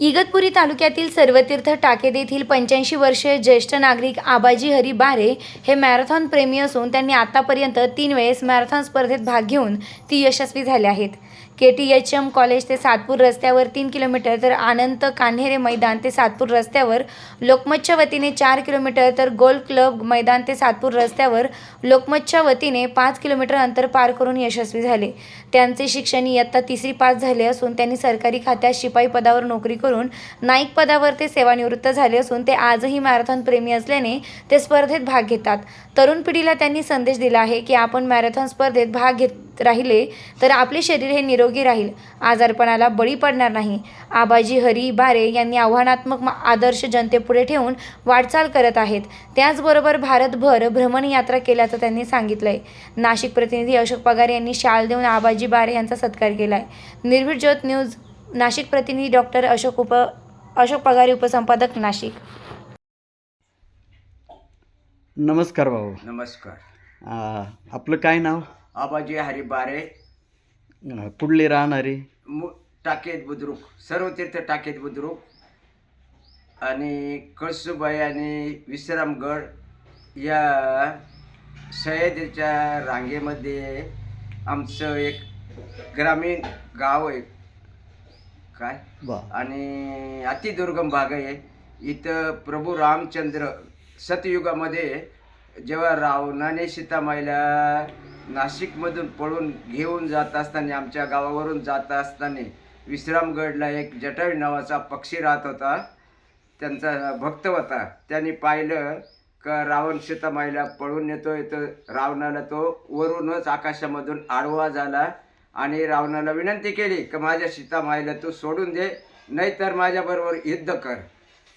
इगतपुरी तालुक्यातील सर्वतीर्थ टाकेद येथील पंच्याऐंशी वर्षीय ज्येष्ठ नागरिक आबाजी हरी बारे हे मॅरेथॉन प्रेमी असून त्यांनी आतापर्यंत तीन वेळेस मॅरेथॉन स्पर्धेत भाग घेऊन ती यशस्वी झाले आहेत. K T H M college ते सातपूर रस्त्यावर तीन किलोमीटर तर अनंत कान्हेरे मैदान ते सातपूर रस्त्यावर लोकमतच्या वतीने चार किलोमीटर तर गोल्फ क्लब मैदान ते सातपूर रस्त्यावर लोकमतच्या वतीने पाच किलोमीटर अंतर पार करून यशस्वी झाले. त्यांचे शिक्षण इयत्ता तिसरी पास झाले असून त्यांनी सरकारी खात्यात शिपाई पदावर नोकरी करून नाईक पदावर ते सेवानिवृत्त झाले असून ते आजही मॅरेथॉन प्रेमी असल्याने ते स्पर्धेत भाग घेतात. तरुण पिढीला त्यांनी संदेश दिला आहे की आपण मॅरेथॉन स्पर्धेत भाग घेत राहिले तर आपले शरीर हे निरोगी राहील. आजारपणाला बळी पडणार नाही. आबाजी हरी बारे यांनी आव्हानात्मक आदर्श जनतेपुढे ठेवून वाटचाल करत आहेत. त्याचबरोबर भारतभर भ्रमणयात्रा केल्याचं त्यांनी सांगितलंय. नाशिक प्रतिनिधी अशोक पगार यांनी शाल देऊन आबाजी बारे यांचा सत्कार केलाय. निर्भीड ज्योत न्यूज नाशिक प्रतिनिधी डॉक्टर अशोक उप अशोक पगारे उपसंपादक नाशिक. नमस्कार भाऊ. नमस्कार. आ, आपलं काय नाव? आबाजी हरिबारे कुठले राहणारे. मु टाकेत बुद्रुक सर्व तीर्थ टाकेत बुद्रुक आणि कळसुबाई आणि विश्रामगड या सह्याद्रीच्या रांगेमध्ये आमचं एक ग्रामीण गाव आहे. काय? बा आणि अतिदुर्गम भाग आहे. इथं प्रभू रामचंद्र सतयुगामध्ये जेव्हा रावणाने सीतामाईला नाशिकमधून पळून घेऊन जात असताना आमच्या गावावरून जात असताना विश्रामगडला एक जटावी नावाचा पक्षी राहत होता. त्यांचा भक्त होता. त्यांनी पाहिलं का रावण सीतामाईला पळून नेतो येतो रावणाला तो वरूनच आकाशामधून आडवा झाला आणि रावणाला विनंती केली की माझ्या सीतामाईला तू सोडून दे नाहीतर माझ्याबरोबर युद्ध कर.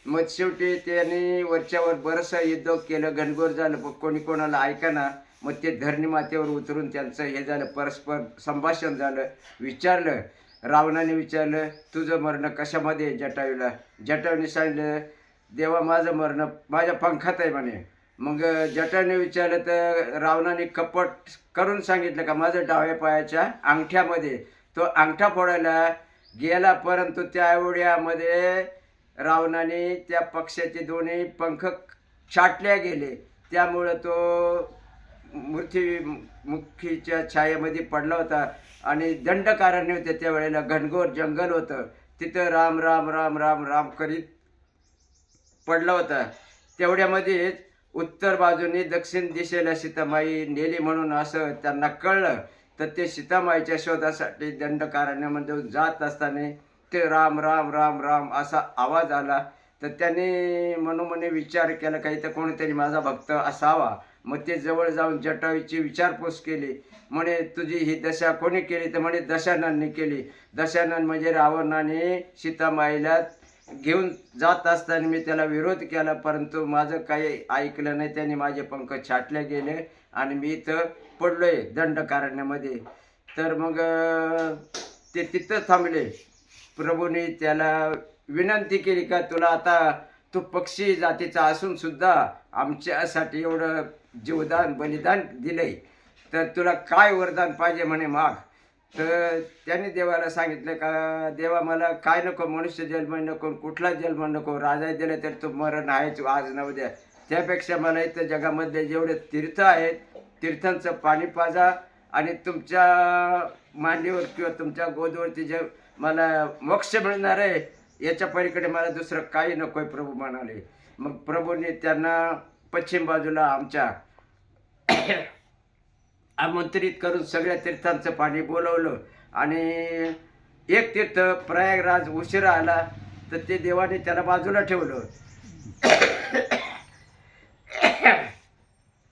मग शेवटी त्यांनी वरच्यावर बरंचसं युद्ध केलं. घनघोर झालं. कोणी कोणाला ऐकाना मग ते धरणी मातेवर उतरून त्यांचं हे झालं परस्पर संभाषण झालं विचारलं. रावणाने विचारलं तुझं मरण कशामध्ये जटायूला? जटायूने सांगितलं देवा माझं मरण माझ्या पंखात आहे म्हणे. मग जटाने विचारलं तर रावणाने कपट करून सांगितलं का माझं डाव्या पायाच्या अंगठ्यामध्ये? तो अंगठा फोडायला गेला परंतु त्या एवढ्यामध्ये रावणाने त्या पक्षाचे दोन्ही पंख छाटल्या गेले. त्यामुळं तो मूर्ती मुखीच्या छायेमध्ये पडला होता आणि दंडकारण्य होते त्यावेळेला घनघोर जंगल होतं. तिथं राम राम राम राम राम करीत पडला होता. तेवढ्यामध्येच उत्तर बाजूने दक्षिण दिशेला सीतामाई नेली म्हणून असं त्यांना कळलं. तर ते सीतामाईच्या शोधासाठी दंडकारण्यामध्ये जात असताना ते राम राम राम राम असा आवाज आला. तर त्याने मनोमने विचार केला काही तर कोणीतरी माझा भक्त असावा. मग ते जवळ जाऊन जटावीची विचारपूस केली. म्हणे तुझी ही दशा कोणी केली? तर म्हणे दशाननने केली. दशानन म्हणजे रावणाने सीतामाईला घेऊन जात असताना मी त्याला विरोध केला परंतु माझं काही ऐकलं नाही. त्याने माझे पंख छाटले गेले आणि मी इथं पडलोय दंडकारण्यामध्ये. तर मग ते तिथं थांबले. प्रभूने त्याला विनंती केली का तुला आता तू पक्षी जातीचा असून सुद्धा आमच्यासाठी एवढं जीवदान बलिदान दिलंय. तर तुला काय वरदान पाहिजे म्हणे माग तर त्यांनी देवाला सांगितलं का देवा मला काय नको मनुष्य जन्म नको कुठला जन्म नको राजा दिलं तर तू मरण आहेच आज न उद्या त्यापेक्षा मला इथं जगामधले जेवढे तीर्थ आहेत तीर्थांचं पाणी पाजा आणि तुमच्या मांडीवर किंवा तुमच्या गोदवरती जे मला मोक्ष मिळणार आहे याच्या पलीकडे मला दुसरं काही नको आहे प्रभू म्हणाले. मग प्रभूने त्यांना पश्चिम बाजूला आमच्या आमंत्रित करून सगळ्या तीर्थांचं पाणी बोलवलं. आणि एक तीर्थ प्रयागराज उशिरा आला तर ते देवाने त्याला बाजूला ठेवलं.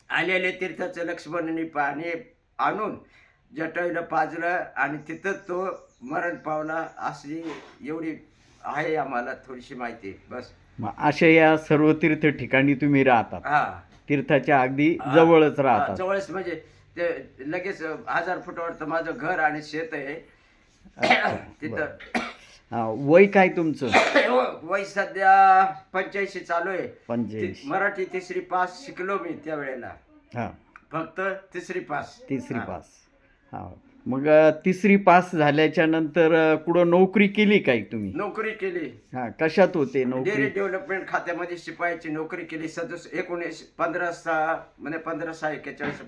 आलेले तीर्थाचं लक्ष्मणाने पाणी आणून जटाईला पाजलं आणि तिथं तो मरण पावला अशी एवढी आहे आम्हाला थोडीशी माहिती बस. मग अशा या सर्व तीर्थ ठिकाणी तुम्ही राहतात. हा. तीर्थाच्या अगदी. जवळच हा, राहतात. जवळच म्हणजे ते लगेच हजार फुटावर तर माझं घर आणि शेत आहे. तिथं. हा, वय काय तुमचं? वय सध्या पंच्याऐंशी चालू आहे. ति- मराठी तिसरी पास शिकलो मी त्यावेळेला हा. फक्त तिसरी पास. तिसरी हा. पास. हा. मग तिसरी पास झाल्याच्यानंतर कुठं नोकरी केली काय तुम्ही? नोकरी केली. हा कशात होते डेअरी नोकरी? डेव्हलपमेंट खात्यामध्ये शिपायाची नोकरी केली. सदुस एकोणीस पंधरा सहा म्हणजे पंधरा सहा एक्केचाळीस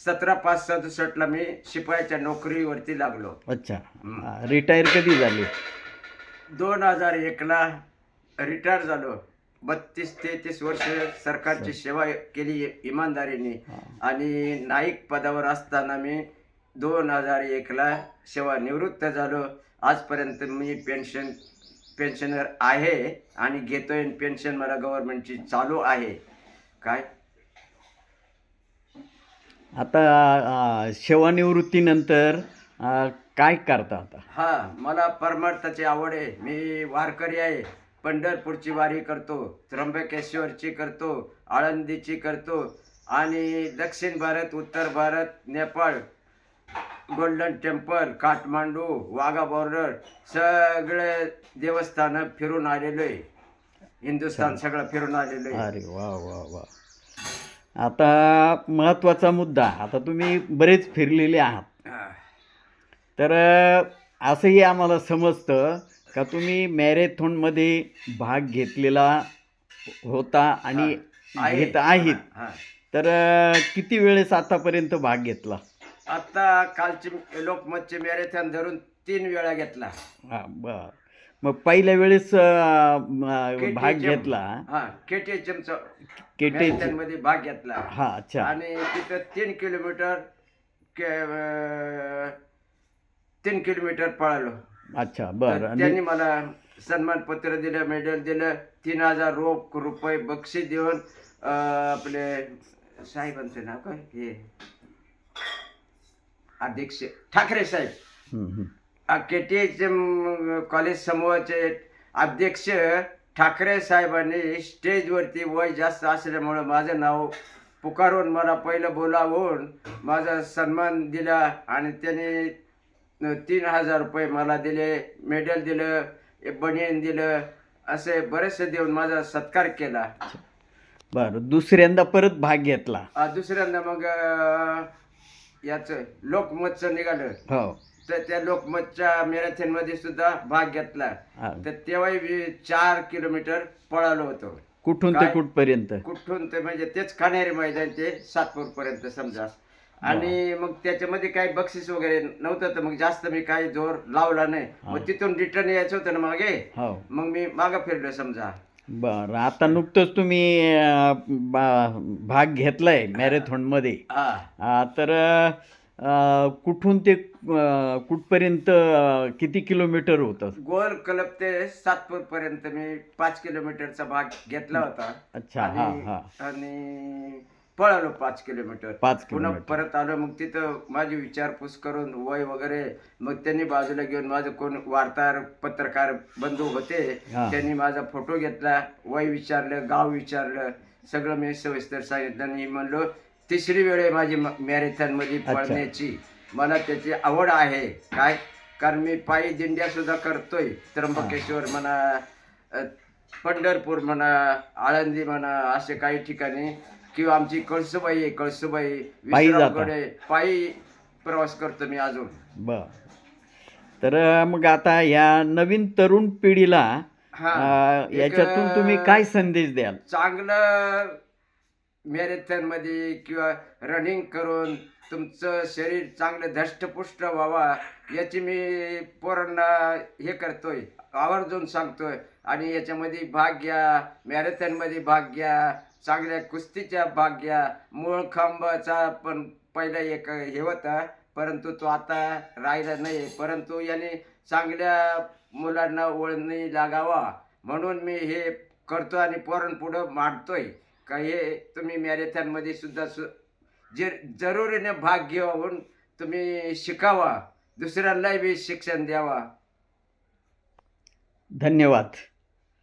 सतरा पाच सदुसष्टला मी शिपायाच्या नोकरीवरती लागलो. अच्छा. रिटायर कधी झाले? दोन हजार एकला रिटायर झालो. बत्तीस तेहतीस वर्ष सरकारची सेवा केली इमानदारीने. आणि नाईक पदावर असताना मी दोन हजार एकला सेवानिवृत्त झालो. आजपर्यंत मी पेन्शन पेन्शनर आहे आणि घेतोय पेन्शन मला गव्हर्नमेंटची चालू आहे. काय? आता सेवानिवृत्तीनंतर काय करता आता? हा मला परमार्थाची आवड आहे. मी वारकरी आहे. पंढरपूरची वारी करतो त्र्यंबकेश्वरची करतो आळंदीची करतो आणि दक्षिण भारत उत्तर Bharat Nepal golden temple Kathmandu Wagah border सगळे देवस्थानं फिरून आलेलो आहे. हिंदुस्थान सगळं फिरून आलेलो आहे. अरे वा वा वा. आता महत्त्वाचा मुद्दा आता तुम्ही बरेच फिरलेले आहात. तर असंही आम्हाला समजतं का तुम्ही मॅरेथॉनमध्ये भाग घेतलेला होता आणि. घेत आहेत. तर किती वेळेस आतापर्यंत भाग घेतला? आता कालची लोकमतची मॅरेथॉन धरून तीन वेळा घेतला. हा बर. मग पहिल्या वेळेस अ, भाग KTHM. घेतला. हा केटीएचएमचा मध्ये भाग घेतला. हा अच्छा. आणि तिथं तीन किलोमीटर के- अं, तीन किलोमीटर पळालो. अच्छा तर बर आणि त्यांनी मला सन्मान पत्र दिलं मेडल दिलं तीन हजार रोख रुपये बक्षीस देऊन अं, आपले साहेबांचं नाव काय? हे अध्यक्ष ठाकरे साहेब. के टी एच कॉलेज समूहाचे अध्यक्ष ठाकरे साहेबांनी स्टेजवरती वय जास्त असल्यामुळं माझं नाव पुकारून मला पहिलं बोलावून माझा सन्मान दिला आणि त्यांनी तीन हजार रुपये मला दिले मेडल दिलं बनियन दिलं असे बरेचसे देऊन माझा सत्कार केला. बर दुसऱ्यांदा परत भाग घेतला. दुसऱ्यांदा मग याचं लोकमतचं निघालं. हो. तर त्या लोकमतच्या marathon मध्ये सुद्धा भाग घेतला. हा. तर तेव्हाही मी चार किलोमीटर पळालो होतो. कुठून ते काय? कुठपर्यंत? कुठून ते म्हणजे तेच खाणेरी मैदान ते सातपूर पर्यंत समजा आणि मग त्याच्यामध्ये काही बक्षीस वगैरे नव्हतं तर मग जास्त मी काही जोर लावला नाही. मग तिथून रिटर्न यायचं होतं ना मागे? हो. मग मी मागं फिरलो समजा. बर आता नुकतंच तुम्ही अ, बा- भाग घेतलाय मॅरेथॉनमध्ये. आ, तर अ, कुठून ते अ, कुठपर्यंत अ, किती किलोमीटर होतं? गोल क्लब ते सातपूर पर्यंत मी पाच किलोमीटरचा भाग घेतला होता. अच्छा हा आणि हा. आणि पळालो पाच किलोमीटर. पाच पुन्हा किलोमीटर. परत आलो मग तिथं माझी विचारपूस करून वय वगैरे मग त्यांनी बाजूला घेऊन माझं कोण वार्ताहर पत्रकार बंधू होते हा. त्यांनी माझा फोटो घेतला वय विचारलं गाव विचारलं सगळं मी सविस्तर सांगितलं आणि म्हणलो तिसरी वेळ आहे माझी मॅरेथॉनमध्ये अच्छा. पळण्याची. मला त्याची आवड आहे. काय? कारण मी पायी दिंड्या सुद्धा करतोय. त्र्यंबकेश्वर म्हणा अ, पंढरपूर म्हणा आळंदी म्हणा असे काही ठिकाणी किंवा आमची कळसुबाई आहे कळसुबाई पायी जाता. विश्रामगड आहे पायी प्रवास करतो मी अजून. बर. तर मग आता या नवीन तरुण पिढीला हा. अ, एक, याच्यातून तुम्ही काय संदेश द्याल? चांगलं मॅरेथॉनमध्ये किंवा रनिंग करून तुमचं शरीर चांगलं धष्टपुष्ट व्हावा याची मी पोरांना हे करतोय आवर्जून सांगतोय. आणि याच्यामध्ये भाग घ्या मॅरेथॉनमध्ये भाग घ्या. चांगल्या कुस्तीच्या भाग घ्या मूळ खांबाचा पण पहिला एक हे होता. परंतु तो आता राहिला नाही परंतु याने चांगल्या मुलांना ओळणी लागावा. म्हणून मी हे करतो आणि पोरण पुढं मांडतोय. का हे तुम्ही मॅरेथॉनमध्ये सुद्धा सु जे जरुरीने भाग घेऊन तुम्ही शिकावा. दुसऱ्यांनाही बी शिक्षण द्यावा. धन्यवाद.